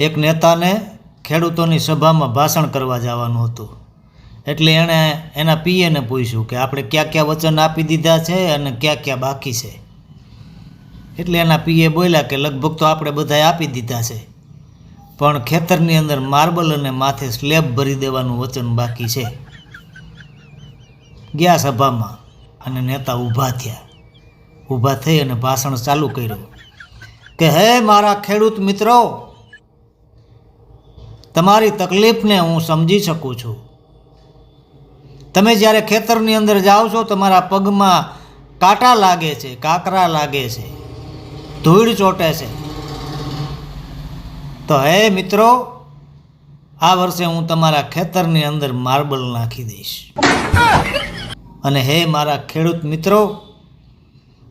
એક નેતાને ખેડૂતોની સભામાં ભાષણ કરવા જવાનું હતું. એટલે એણે એના પીએને પૂછ્યું કે આપણે ક્યાં ક્યાં વચન આપી દીધા છે અને ક્યાં ક્યાં બાકી છે. એટલે એના પીએ બોલ્યા કે લગભગ તો આપણે બધાએ આપી દીધા છે. પણ ખેતરની અંદર માર્બલ અને માથે સ્લેબ ભરી દેવાનું વચન બાકી છે. ગયા સભામાં અને નેતા ઊભા થયા. ઊભા થઈ અને ભાષણ ચાલુ કર્યું કે, હે મારા ખેડૂત મિત્રો તમારી તકલીફને હું સમજી શકું છું. તમે જ્યારે ખેતરની અંદર જાઓ છો, તમારા પગમાં કાંટા લાગે છે, કાકરા લાગે છે, ધૂળ ચોટે છે. તો હે મિત્રો, આ વર્ષે હું તમારા ખેતરની અંદર માર્બલ નાખી દઈશ. અને હે મારા ખેડૂત મિત્રો,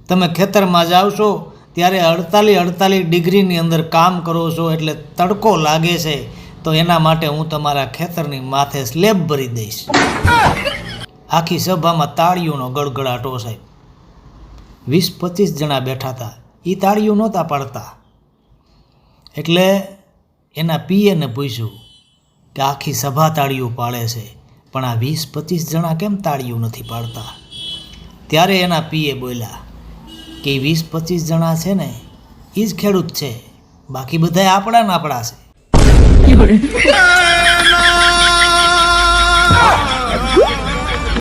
તમે ખેતરમાં જાઓ છો, ત્યારે અડતાલીસ અડતાલીસ ડિગ્રીની અંદર કામ કરો છો, એટલે તડકો લાગે છે તો એના માટે હું તમારા ખેતરની માથે સ્લેબ ભરી દઈશ. આખી સભામાં તાળીઓનો ગડગડાટો સાહેબ વીસ પચીસ જણા બેઠા હતા. એ તાળીઓ નહોતા પાડતા. એટલે એના પીએને પૂછ્યું કે આખી સભા તાળીઓ પાડે છે, પણ આ વીસ પચીસ જણા કેમ તાળીઓ નથી પાડતા? ત્યારે એના પીએ બોલ્યા કે વીસ પચીસ જણા છે ને એ જ ખેડૂત છે. બાકી બધા આપણા ને આપણા છે. কি করে?